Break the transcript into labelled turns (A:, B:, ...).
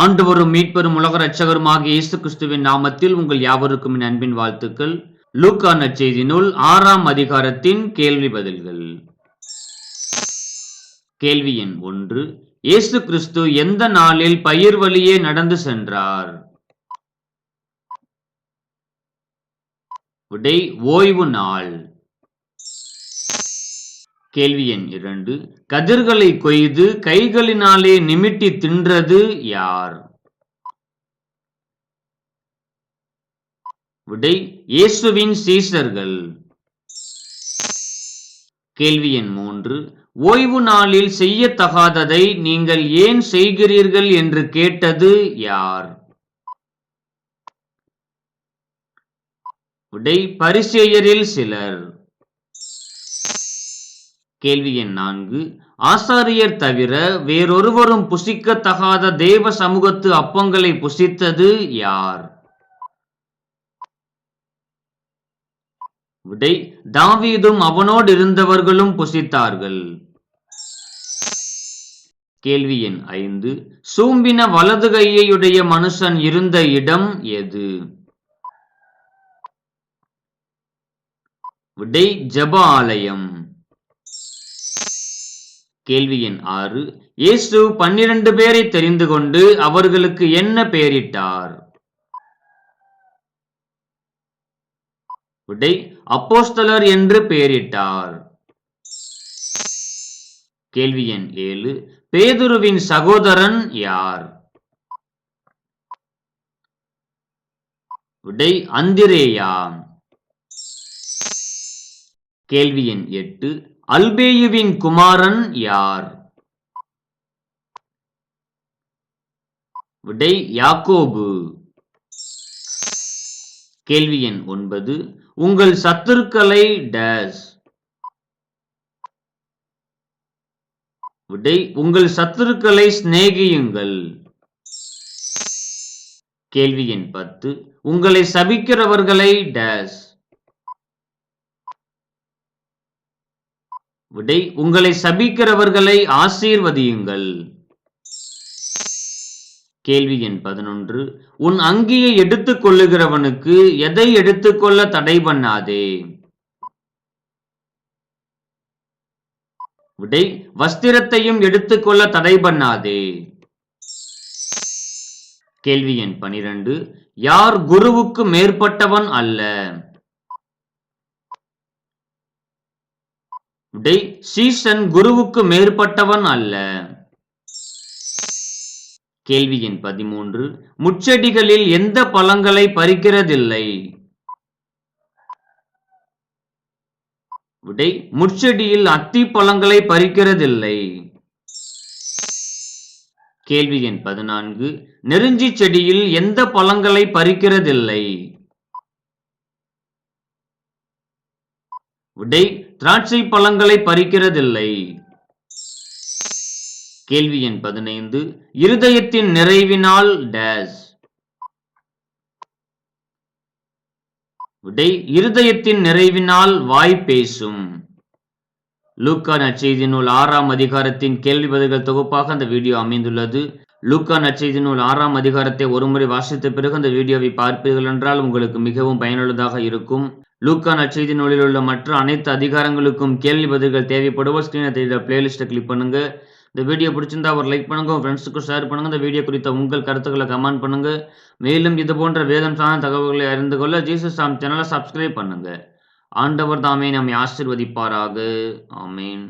A: ஆண்டவரும் மீட்பெரும் உலக ரட்சகருமாகிய இயேசு கிறிஸ்துவின் நாமத்தில் உங்கள் யாவருக்கும் என் அன்பின் வாழ்த்துக்கள். லூக்கா நற்செய்தி நூல் ஆறாம் அதிகாரத்தின் கேள்வி பதில்கள். கேள்வி எண் ஒன்று. இயேசு கிறிஸ்து எந்த நாளில் பயிர் வழியே நடந்து சென்றார்? விடை ஓய்வு நாள். கேள்வி எண் இரண்டு. கதிர்களை கொய்து கைகளினாலே நிமிட்டி தின்றது யார்? விடை இயேசுவின் சீசர்கள். கேள்வி எண் மூன்று. ஓய்வு நாளில் செய்யத்தகாததை நீங்கள் ஏன் செய்கிறீர்கள் என்று கேட்டது யார்? விடை பரிசேயரில் சிலர். கேள்வி எண் நான்கு. ஆசாரியர் தவிர வேறொருவரும் புசிக்கத்தகாத தேவ சமூகத்து அப்பங்களை புசித்தது யார்? விடை தாவீதும் அவனோடு இருந்தவர்களும் புசித்தார்கள். கேள்வி எண் ஐந்து. சூம்பின வலது கையையுடைய மனுஷன் இருந்த இடம் எது? விடை ஜப ஆலயம். கேள்வி எண் ஆறு. இயேசு பன்னிரண்டு பேரை தெரிந்து கொண்டு அவர்களுக்கு என்ன பெயரிட்டார்? விடை அப்போஸ்தலர் என்று பெயரிட்டார். கேள்வி எண் ஏழு. பேதுருவின் சகோதரன் யார்? விடை அந்திரேயா. கேள்வி எண் எட்டு. அல்பேயுவின் குமாரன் யார்? விடை யாக்கோபு. கேள்வி எண் ஒன்பது. உங்கள் சத்துருக்களை டேஸ். விடை உங்கள் சத்துருக்களை சிநேகியுங்கள். கேள்வி எண் பத்து. உங்களை சபிக்கிறவர்களை டேஸ். விடை உங்களை சபிக்கிறவர்களை ஆசீர்வதியுங்கள். கேள்வி எண் பதினொன்று. உன் அங்கியை எடுத்துக் கொள்ளுகிறவனுக்கு எதை எடுத்துக்கொள்ள தடை பண்ணாதே? விடை வஸ்திரத்தையும் எடுத்துக்கொள்ள தடை பண்ணாதே. கேள்வி எண் பனிரெண்டு. யார் குருவுக்கு மேற்பட்டவன் அல்ல? விடை சீசன் குருவுக்கு மேற்பட்டவன் அல்ல. கேள்வி எண் பதிமூன்று. முச்செடிகளில் எந்த பழங்களை பறிக்கிறதில்லை? விடை முச்செடியில் அத்தி பழங்களை பறிக்கிறதில்லை. கேள்வி எண் பதினான்கு. நெருஞ்சி செடியில் எந்த பழங்களை பறிக்கிறதில்லை? விடை திராட்சை பழங்களை பறிக்கிறதில்லை. கேள்வி எண் பதினைந்து. இருதயத்தின் நிறைவினால் டேஸ். விடை இருதயத்தின் நிறைவினால் வாய் பேசும். லூக்கா நற்செய்தி நூல் ஆறாம் அதிகாரத்தின் கேள்வி பதில்கள் தொகுப்பாக அந்த வீடியோ அமைந்துள்ளது. லூக்கா நற்செய்தி நூல் ஆறாம் அதிகாரத்தை ஒருமுறை வாசித்த பிறகு அந்த வீடியோவை பார்ப்பீர்கள் என்றால் உங்களுக்கு மிகவும் பயனுள்ளதாக இருக்கும். லூக்கா நற்செய்தி நூலில் உள்ள மற்ற அனைத்து அதிகாரங்களுக்கும் கேள்வி பதில்கள் தேவைப்படுவோம் ஸ்க்ரீனை தெரியுற பிளேலிஸ்ட்டை கிளிக் பண்ணுங்க. இந்த வீடியோ பிடிச்சிருந்தா ஒரு லைக் பண்ணுங்க உங்கள் ஃப்ரெண்ட்ஸுக்கும் ஷேர் பண்ணுங்க. இந்த வீடியோ குறித்த உங்கள் கருத்துக்களை கமெண்ட் பண்ணுங்க. மேலும் இது போன்ற வேதம் சார்ந்த தகவல்களை அறிந்து கொள்ள ஜீசஸ் சாம் சேனலை சப்ஸ்கிரைப் பண்ணுங்க. ஆண்டவர் தாமே நம்மை ஆசிர்வதிப்பாராக. ஆமீன்.